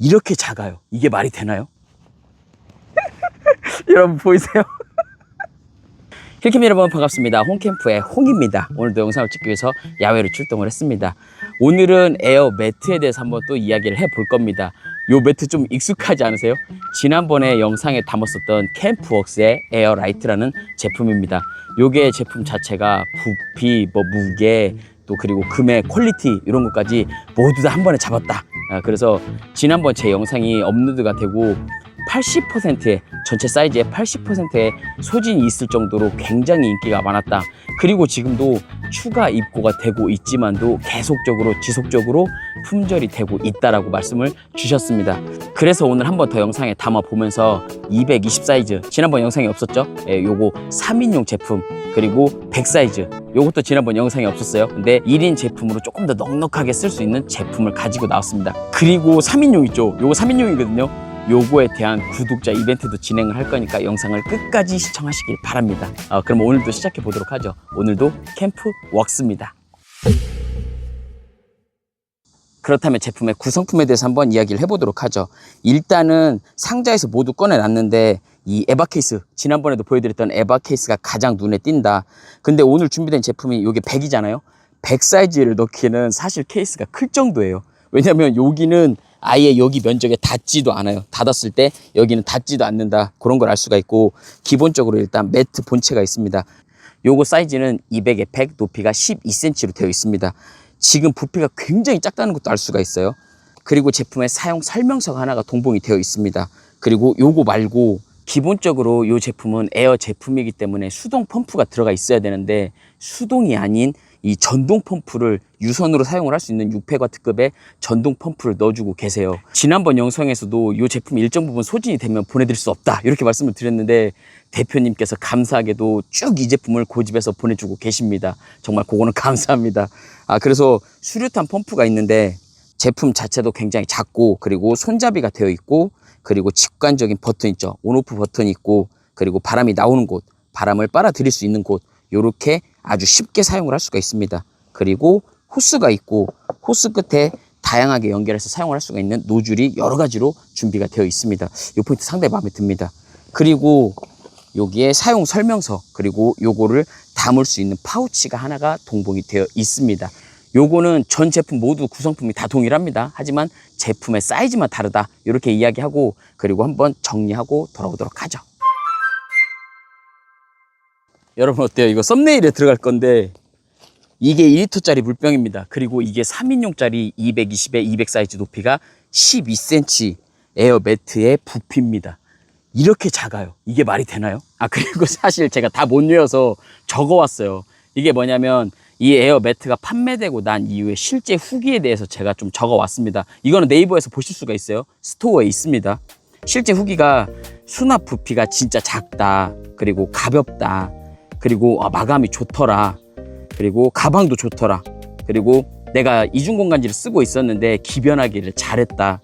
이렇게 작아요. 이게 말이 되나요? 여러분 보이세요? 힐캠 여러분 반갑습니다. 홈캠프의 홍입니다. 오늘도 영상을 찍기 위해서 야외로 출동을 했습니다. 오늘은 에어 매트에 대해서 한번 또 이야기를 해볼 겁니다. 요 매트 좀 익숙하지 않으세요? 지난번에 영상에 담았었던 캠프웍스의 에어 라이트라는 제품입니다. 요게 제품 자체가 부피, 뭐 무게, 또 그리고 금액, 퀄리티 이런 것까지 모두 다 한 번에 잡았다. 아, 그래서 지난번 제 영상이 업로드가 되고 80%의 전체 사이즈의 80%의 소진이 있을 정도로 굉장히 인기가 많았다. 그리고 지금도 추가 입고가 되고 있지만도 계속적으로 지속적으로 품절이 되고 있다라고 말씀을 주셨습니다. 그래서 오늘 한 번 더 영상에 담아 보면서 220 사이즈 지난번 영상에 없었죠? 예, 요거 3인용 제품 그리고 100 사이즈 요것도 지난번 영상에 없었어요. 근데 1인 제품으로 조금 더 넉넉하게 쓸 수 있는 제품을 가지고 나왔습니다. 그리고 3인용 있죠? 요거 3인용이거든요. 요거에 대한 구독자 이벤트도 진행을 할 거니까 영상을 끝까지 시청하시길 바랍니다. 어, 그럼 오늘도 시작해 보도록 하죠. 오늘도 캠프 웍스입니다. 그렇다면 제품의 구성품에 대해서 한번 이야기를 해보도록 하죠. 일단은 상자에서 모두 꺼내놨는데 이 에바 케이스 지난번에도 보여드렸던 에바 케이스가 가장 눈에 띈다. 근데 오늘 준비된 제품이 이게 100이잖아요. 100 사이즈를 넣기에는 사실 케이스가 클 정도예요. 왜냐면 여기는 아예 여기 면적에 닿지도 않아요. 닿았을 때 여기는 닿지도 않는다. 그런 걸 알 수가 있고 기본적으로 일단 매트 본체가 있습니다. 요거 사이즈는 200에 100, 높이가 12cm로 되어 있습니다. 지금 부피가 굉장히 작다는 것도 알 수가 있어요. 그리고 제품의 사용 설명서가 하나가 동봉이 되어 있습니다. 그리고 요거 말고 기본적으로 이 제품은 에어 제품이기 때문에 수동 펌프가 들어가 있어야 되는데 수동이 아닌 이 전동 펌프를 유선으로 사용을 할 수 있는 600와트급의 전동 펌프를 넣어주고 계세요. 지난번 영상에서도 이 제품이 일정 부분 소진이 되면 보내드릴 수 없다 이렇게 말씀을 드렸는데 대표님께서 감사하게도 쭉 이 제품을 고집해서 보내주고 계십니다. 정말 그거는 감사합니다. 아 그래서 수류탄 펌프가 있는데 제품 자체도 굉장히 작고 그리고 손잡이가 되어 있고 그리고 직관적인 버튼 있죠. 온오프 버튼이 있고 그리고 바람이 나오는 곳, 바람을 빨아들일 수 있는 곳 요렇게 아주 쉽게 사용을 할 수가 있습니다. 그리고 호스가 있고 호스 끝에 다양하게 연결해서 사용을 할 수가 있는 노즐이 여러 가지로 준비가 되어 있습니다. 이 포인트 상당히 마음에 듭니다. 그리고 여기에 사용 설명서 그리고 요거를 담을 수 있는 파우치가 하나가 동봉이 되어 있습니다. 요거는 전 제품 모두 구성품이 다 동일합니다. 하지만 제품의 사이즈만 다르다. 이렇게 이야기하고 그리고 한번 정리하고 돌아오도록 하죠. 여러분 어때요? 이거 썸네일에 들어갈 건데 이게 2리터짜리 물병입니다. 그리고 이게 3인용짜리 220에 200 사이즈 높이가 12cm 에어 매트의 부피입니다. 이렇게 작아요. 이게 말이 되나요? 아, 그리고 사실 제가 다 못 외워서 적어 왔어요. 이게 뭐냐면 이 에어 매트가 판매되고 난 이후에 실제 후기에 대해서 제가 좀 적어 왔습니다. 이거는 네이버에서 보실 수가 있어요. 스토어에 있습니다. 실제 후기가 수납 부피가 진짜 작다. 그리고 가볍다. 그리고 아, 마감이 좋더라. 그리고 가방도 좋더라. 그리고 내가 이중 공간지를 쓰고 있었는데 기변하기를 잘했다.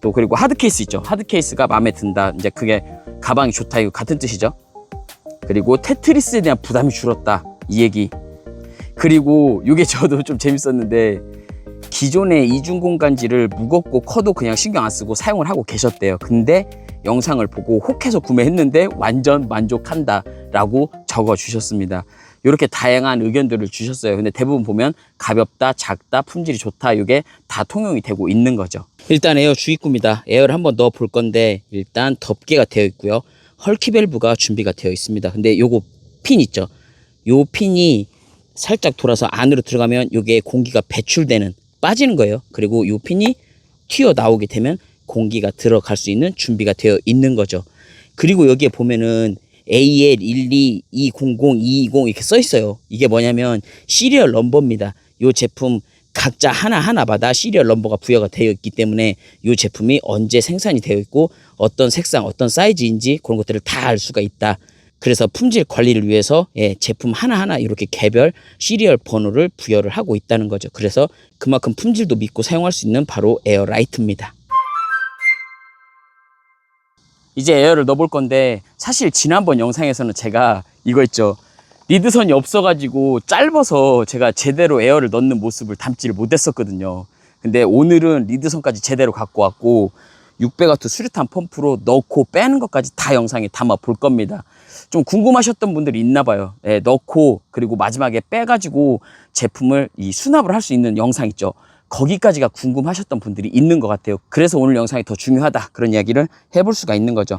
또 그리고 하드 케이스 있죠. 하드 케이스가 마음에 든다. 이제 그게 가방이 좋다. 이거 같은 뜻이죠. 그리고 테트리스에 대한 부담이 줄었다. 이 얘기. 그리고 이게 저도 좀 재밌었는데 기존의 이중 공간지를 무겁고 커도 그냥 신경 안 쓰고 사용을 하고 계셨대요. 근데 영상을 보고 혹해서 구매했는데 완전 만족한다 라고 적어 주셨습니다. 이렇게 다양한 의견들을 주셨어요. 근데 대부분 보면 가볍다, 작다, 품질이 좋다 이게 다 통용이 되고 있는 거죠. 일단 에어 주입구입니다. 에어를 한번 넣어 볼 건데 일단 덮개가 되어 있고요. 헐키 밸브가 준비가 되어 있습니다. 근데 요거 핀 있죠. 요 핀이 살짝 돌아서 안으로 들어가면 요게 공기가 배출되는 빠지는 거예요. 그리고 요 핀이 튀어 나오게 되면 공기가 들어갈 수 있는 준비가 되어 있는 거죠. 그리고 여기에 보면은 AL 12, 200, 220 이렇게 써 있어요. 이게 뭐냐면 시리얼 넘버입니다. 요 제품 각자 하나하나마다 시리얼 넘버가 부여가 되어 있기 때문에 이 제품이 언제 생산이 되어 있고 어떤 색상, 어떤 사이즈인지 그런 것들을 다 알 수가 있다. 그래서 품질 관리를 위해서 예, 제품 하나하나 이렇게 개별 시리얼 번호를 부여를 하고 있다는 거죠. 그래서 그만큼 품질도 믿고 사용할 수 있는 바로 에어라이트입니다. 이제 에어를 넣어볼 건데 사실 지난번 영상에서는 제가 이거 있죠. 리드선이 없어가지고 짧아서 제가 제대로 에어를 넣는 모습을 담지를 못했었거든요. 근데 오늘은 리드선까지 제대로 갖고 왔고 600와트 수류탄 펌프로 넣고 빼는 것까지 다 영상에 담아 볼 겁니다. 좀 궁금하셨던 분들이 있나 봐요. 예, 넣고 그리고 마지막에 빼가지고 제품을 이 수납을 할 수 있는 영상 있죠. 거기까지가 궁금하셨던 분들이 있는 것 같아요. 그래서 오늘 영상이 더 중요하다 그런 이야기를 해볼 수가 있는 거죠.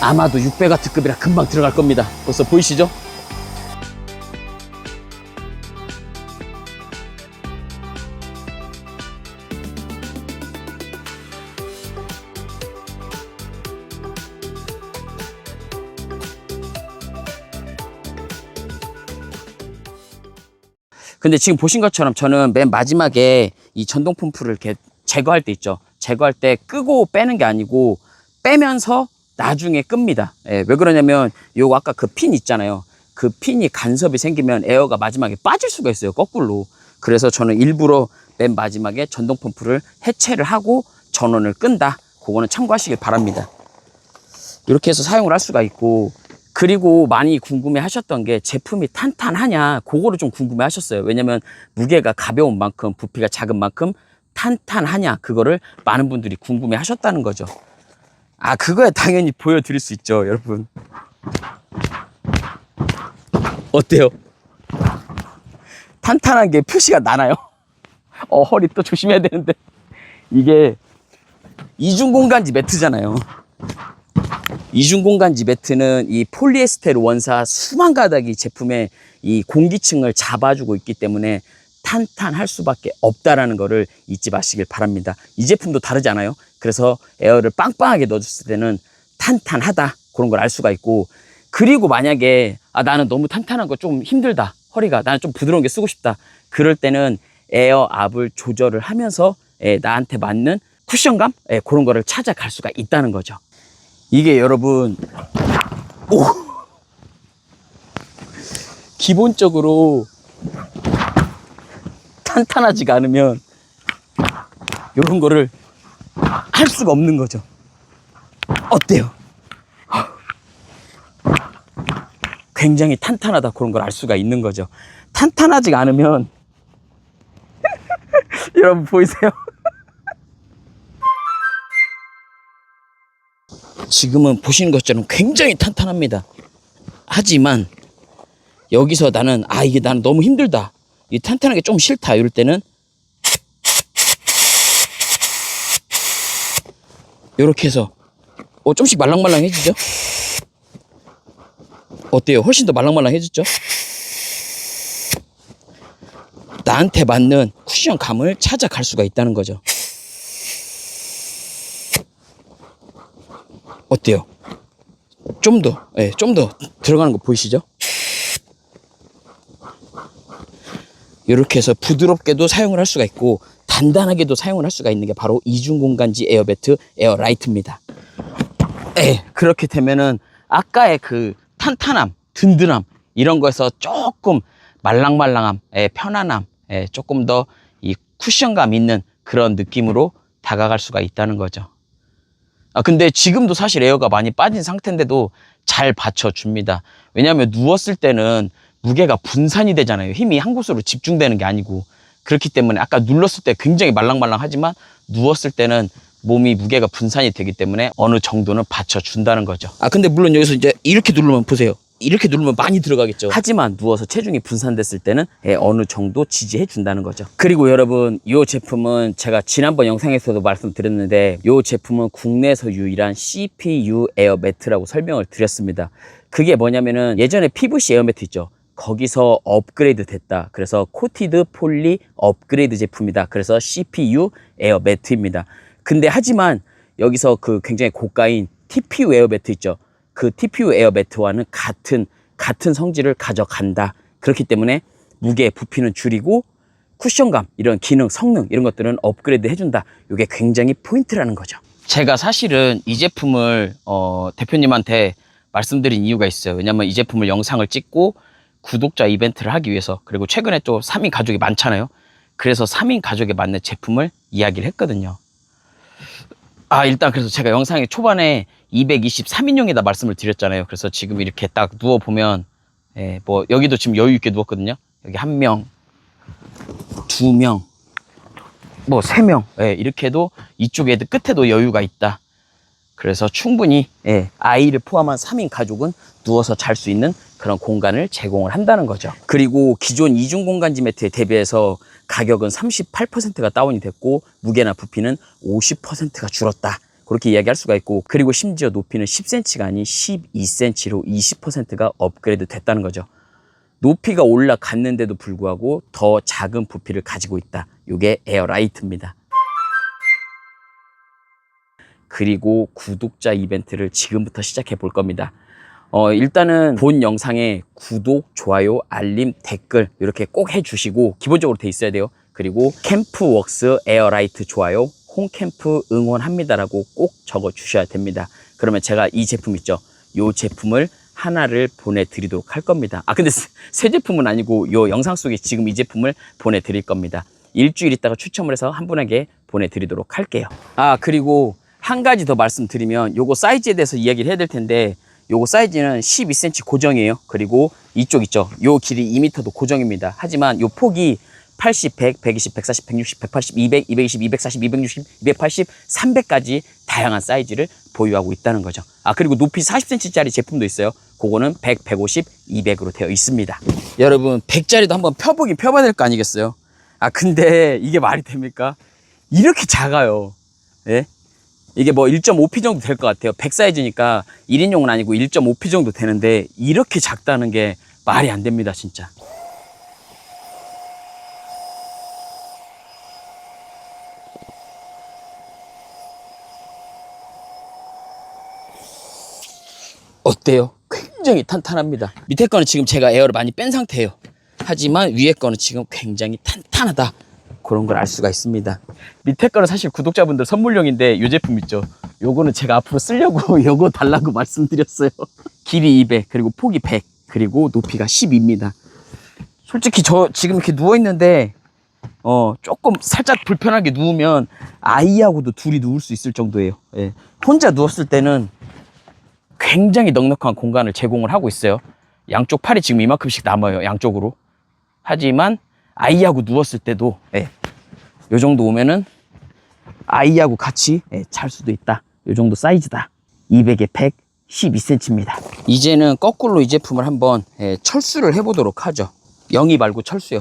아마도 600와트급이라 금방 들어갈 겁니다. 벌써 보이시죠? 근데 지금 보신 것처럼 저는 맨 마지막에 이 전동 펌프를 이렇게 제거할 때 있죠. 제거할 때 끄고 빼는 게 아니고 빼면서 나중에 끕니다. 예, 왜 그러냐면 요거 아까 그 핀 있잖아요. 그 핀이 간섭이 생기면 에어가 마지막에 빠질 수가 있어요. 거꾸로. 그래서 저는 일부러 맨 마지막에 전동 펌프를 해체를 하고 전원을 끈다. 그거는 참고하시길 바랍니다. 이렇게 해서 사용을 할 수가 있고 그리고 많이 궁금해 하셨던 게 제품이 탄탄하냐 그거를 좀 궁금해 하셨어요. 왜냐면 무게가 가벼운 만큼 부피가 작은 만큼 탄탄하냐 그거를 많은 분들이 궁금해 하셨다는 거죠. 아 그거야 당연히 보여드릴 수 있죠 여러분. 어때요? 탄탄한 게 표시가 나나요? 어 허리 또 조심해야 되는데. 이게 이중공간지 매트잖아요 이중공간지 매트는 이 폴리에스테르 원사 수만 가닥이 제품의 이 공기층을 잡아주고 있기 때문에 탄탄할 수밖에 없다라는 거를 잊지 마시길 바랍니다. 이 제품도 다르지 않아요? 그래서 에어를 빵빵하게 넣어줬을 때는 탄탄하다 그런 걸 알 수가 있고 그리고 만약에 아 나는 너무 탄탄한 거 좀 힘들다 허리가 나는 좀 부드러운 게 쓰고 싶다 그럴 때는 에어 압을 조절을 하면서 에, 나한테 맞는 쿠션감 에, 그런 거를 찾아갈 수가 있다는 거죠. 이게 여러분 오 기본적으로 탄탄하지가 않으면 이런 거를 할 수가 없는 거죠. 어때요? 굉장히 탄탄하다 그런 걸 알 수가 있는 거죠. 탄탄하지가 않으면 여러분 보이세요? 지금은 보시는 것처럼 굉장히 탄탄합니다. 하지만 여기서 나는 아 이게 나는 너무 힘들다. 이 탄탄한 게 좀 싫다. 이럴 때는 이렇게 해서 어 좀씩 말랑말랑해지죠? 어때요? 훨씬 더 말랑말랑해졌죠? 나한테 맞는 쿠션 감을 찾아갈 수가 있다는 거죠. 어때요? 좀 더, 예, 좀 더 들어가는 거 보이시죠? 이렇게 해서 부드럽게도 사용을 할 수가 있고 단단하게도 사용을 할 수가 있는 게 바로 이중공간지 에어배트 에어라이트입니다. 예, 그렇게 되면은 아까의 그 탄탄함, 든든함 이런 거에서 조금 말랑말랑함, 예, 편안함, 예, 조금 더 이 쿠션감 있는 그런 느낌으로 다가갈 수가 있다는 거죠. 아, 근데 지금도 사실 에어가 많이 빠진 상태인데도 잘 받쳐줍니다. 왜냐하면 누웠을 때는 무게가 분산이 되잖아요. 힘이 한 곳으로 집중되는 게 아니고. 그렇기 때문에 아까 눌렀을 때 굉장히 말랑말랑하지만 누웠을 때는 몸이 무게가 분산이 되기 때문에 어느 정도는 받쳐준다는 거죠. 아, 근데 물론 여기서 이제 이렇게 누르면 보세요. 이렇게 누르면 많이 들어가겠죠. 하지만 누워서 체중이 분산됐을 때는 예, 어느 정도 지지해 준다는 거죠. 그리고 여러분, 이 제품은 제가 지난번 영상에서도 말씀드렸는데 이 제품은 국내에서 유일한 CPU 에어 매트라고 설명을 드렸습니다. 그게 뭐냐면은 예전에 PVC 에어 매트 있죠. 거기서 업그레이드 됐다. 그래서 코티드 폴리 업그레이드 제품이다. 그래서 CPU 에어 매트입니다. 근데 하지만 여기서 그 굉장히 고가인 TPU 에어 매트 있죠. 그 TPU 에어 매트와는 같은 같은 성질을 가져간다. 그렇기 때문에 무게 부피는 줄이고 쿠션감 이런 기능 성능 이런 것들은 업그레이드 해준다. 이게 굉장히 포인트라는 거죠. 제가 사실은 이 제품을 어, 대표님한테 말씀드린 이유가 있어요. 왜냐면 이 제품을 영상을 찍고 구독자 이벤트를 하기 위해서 그리고 최근에 또 3인 가족이 많잖아요. 그래서 3인 가족에 맞는 제품을 이야기를 했거든요. 아, 일단 그래서 제가 영상의 초반에 223인용이다 말씀을 드렸잖아요. 그래서 지금 이렇게 딱 누워 보면, 예, 뭐, 여기도 지금 여유 있게 누웠거든요. 여기 한 명, 두 명, 뭐 세 명, 예, 이렇게 해도 이쪽 애들 끝에도 여유가 있다. 그래서 충분히 예, 아이를 포함한 3인 가족은 누워서 잘 수 있는 그런 공간을 제공을 한다는 거죠. 그리고 기존 이중 공간지 매트에 대비해서 가격은 38%가 다운이 됐고 무게나 부피는 50%가 줄었다. 그렇게 이야기할 수가 있고 그리고 심지어 높이는 10cm가 아닌 12cm로 20%가 업그레이드 됐다는 거죠. 높이가 올라갔는데도 불구하고 더 작은 부피를 가지고 있다. 이게 에어라이트입니다. 그리고 구독자 이벤트를 지금부터 시작해 볼 겁니다. 어, 일단은 본 영상에 구독, 좋아요, 알림, 댓글 이렇게 꼭 해주시고 기본적으로 돼 있어야 돼요. 그리고 캠프웍스 에어라이트 좋아요, 홈캠프 응원합니다라고 꼭 적어 주셔야 됩니다. 그러면 제가 이 제품 있죠. 이 제품을 하나를 보내드리도록 할 겁니다. 아 근데 새- 새 제품은 아니고 이 영상 속에 지금 이 제품을 보내드릴 겁니다. 일주일 있다가 추첨을 해서 한 분에게 보내드리도록 할게요. 아 그리고 한 가지 더 말씀드리면 요거 사이즈에 대해서 이야기를 해야 될 텐데 요거 사이즈는 12cm 고정이에요. 그리고 이쪽 있죠. 요 길이 2m도 고정입니다. 하지만 요 폭이 80, 100, 120, 140, 160, 180, 200, 220, 240, 260, 280, 300까지 다양한 사이즈를 보유하고 있다는 거죠. 아, 그리고 높이 40cm짜리 제품도 있어요. 그거는 100, 150, 200으로 되어 있습니다. 여러분, 100짜리도 한번 펴보긴 펴봐야 될 거 아니겠어요? 아, 근데 이게 말이 됩니까? 이렇게 작아요. 예? 이게 뭐 1.5피 정도 될 것 같아요. 100 사이즈니까 1인용은 아니고 1.5피 정도 되는데 이렇게 작다는 게 말이 안 됩니다, 진짜. 어때요? 굉장히 탄탄합니다. 밑에 거는 지금 제가 에어를 많이 뺀 상태예요. 하지만 위에 거는 지금 굉장히 탄탄하다. 그런 걸 알 수가 있습니다. 밑에 거는 사실 구독자분들 선물용인데 이 제품 있죠. 요거는 제가 앞으로 쓰려고 요거 달라고 말씀드렸어요. 길이 200 그리고 폭이 100 그리고 높이가 10입니다. 솔직히 저 지금 이렇게 누워 있는데 어 조금 살짝 불편하게 누우면 아이하고도 둘이 누울 수 있을 정도예요. 예. 혼자 누웠을 때는 굉장히 넉넉한 공간을 제공을 하고 있어요. 양쪽 팔이 지금 이만큼씩 남아요. 양쪽으로. 하지만 아이하고 누웠을 때도 예, 요 정도 오면은 아이하고 같이 예, 잘 수도 있다. 요 정도 사이즈다. 200에 100, 12cm입니다. 이제는 거꾸로 이 제품을 한번 예, 철수를 해보도록 하죠. 영이 말고 철수요.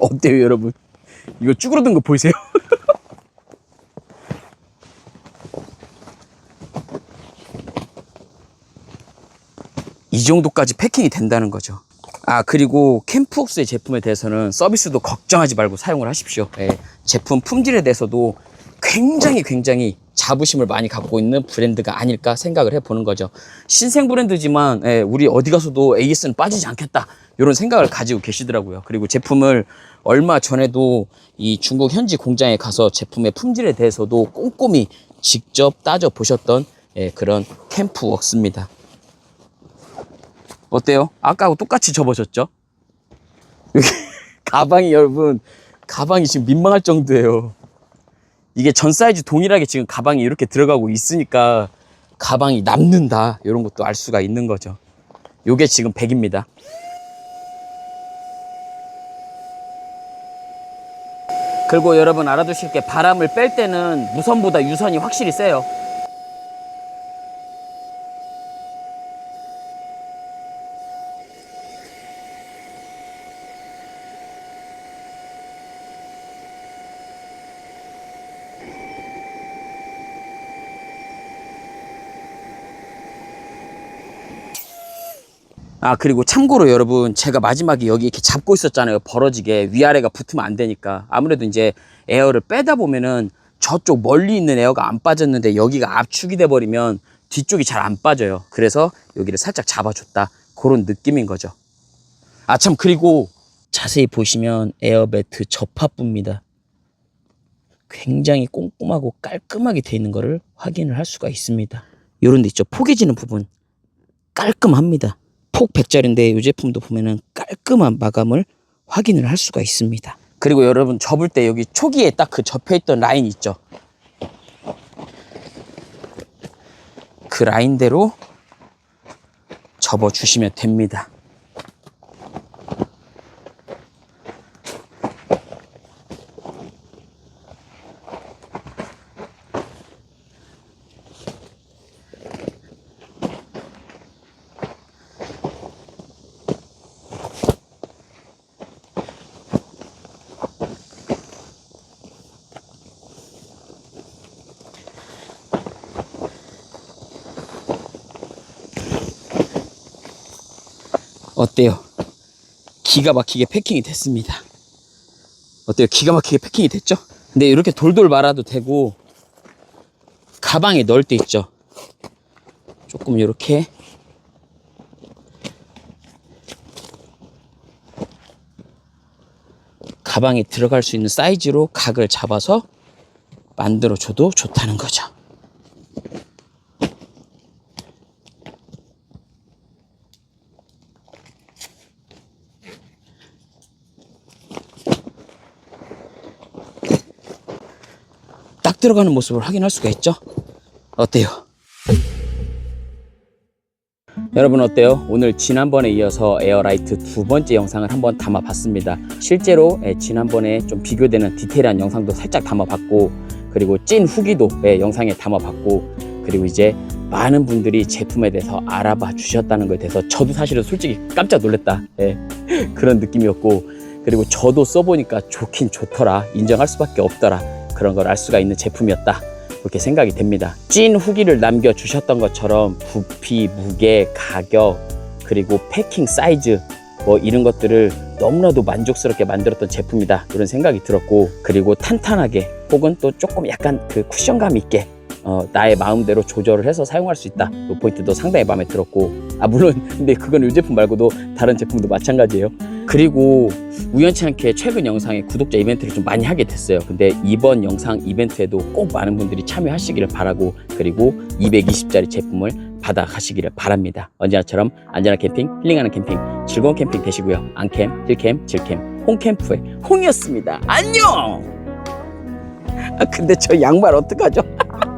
어때요, 여러분? 이거 쭈그러든 거 보이세요? 이 정도까지 패킹이 된다는 거죠. 아, 그리고 캠프웍스의 제품에 대해서는 서비스도 걱정하지 말고 사용을 하십시오. 예, 제품 품질에 대해서도 굉장히 굉장히 자부심을 많이 갖고 있는 브랜드가 아닐까 생각을 해보는 거죠. 신생 브랜드지만 예, 우리 어디 가서도 AS는 빠지지 않겠다. 이런 생각을 가지고 계시더라고요. 그리고 제품을 얼마 전에도 이 중국 현지 공장에 가서 제품의 품질에 대해서도 꼼꼼히 직접 따져 보셨던 예, 그런 캠프웍스입니다. 어때요? 아까하고 똑같이 접어졌죠? 여기 가방이 여러분 가방이 지금 민망할 정도예요. 이게 전 사이즈 동일하게 지금 가방이 이렇게 들어가고 있으니까 가방이 남는다 이런 것도 알 수가 있는 거죠. 요게 지금 100입니다. 그리고 여러분 알아두실 게 바람을 뺄 때는 무선보다 유선이 확실히 세요. 아 그리고 참고로 여러분 제가 마지막에 여기 이렇게 잡고 있었잖아요. 벌어지게. 위아래가 붙으면 안 되니까. 아무래도 이제 에어를 빼다 보면은 저쪽 멀리 있는 에어가 안 빠졌는데 여기가 압축이 돼 버리면 뒤쪽이 잘 안 빠져요. 그래서 여기를 살짝 잡아줬다. 그런 느낌인 거죠. 아 참 그리고 자세히 보시면 에어 매트 접합부입니다. 굉장히 꼼꼼하고 깔끔하게 돼 있는 거를 확인을 할 수가 있습니다. 요런 데 있죠. 포개지는 부분. 깔끔합니다 폭 100짜리인데 이 제품도 보면은 깔끔한 마감을 확인을 할 수가 있습니다. 그리고 여러분 접을 때 여기 초기에 딱 그 접혀있던 라인 있죠. 그 라인대로 접어주시면 됩니다. 어때요? 기가 막히게 패킹이 됐습니다. 어때요? 기가 막히게 패킹이 됐죠? 근데 이렇게 돌돌 말아도 되고 가방에 넣을 때 있죠. 조금 이렇게 가방에 들어갈 수 있는 사이즈로 각을 잡아서 만들어 줘도 좋다는 거죠. 딱 들어가는 모습을 확인할 수가 있죠. 어때요? 여러분 어때요? 오늘 지난번에 이어서 에어라이트 두 번째 영상을 한번 담아봤습니다. 실제로 예, 지난번에 좀 비교되는 디테일한 영상도 살짝 담아봤고 그리고 찐 후기도 예, 영상에 담아봤고 그리고 이제 많은 분들이 제품에 대해서 알아봐 주셨다는 것에 대해서 저도 사실은 솔직히 깜짝 놀랐다 예, 그런 느낌이었고 그리고 저도 써보니까 좋긴 좋더라 인정할 수밖에 없더라 그런 걸 알 수가 있는 제품이었다. 그렇게 생각이 됩니다. 찐 후기를 남겨주셨던 것처럼 부피, 무게, 가격, 그리고 패킹 사이즈, 뭐 이런 것들을 너무나도 만족스럽게 만들었던 제품이다. 이런 생각이 들었고, 그리고 탄탄하게 혹은 또 조금 약간 그 쿠션감 있게 어, 나의 마음대로 조절을 해서 사용할 수 있다. 그 포인트도 상당히 마음에 들었고, 아, 물론, 근데 그건 이 제품 말고도 다른 제품도 마찬가지예요. 그리고 우연치 않게 최근 영상에 구독자 이벤트를 좀 많이 하게 됐어요. 근데 이번 영상 이벤트에도 꼭 많은 분들이 참여하시기를 바라고 그리고 220짜리 제품을 받아 가시기를 바랍니다. 언제나처럼 안전한 캠핑, 힐링하는 캠핑, 즐거운 캠핑 되시고요. 안캠, 힐캠, 질캠, 홈캠프의 홍이었습니다. 안녕! 아 근데 저 양말 어떡하죠?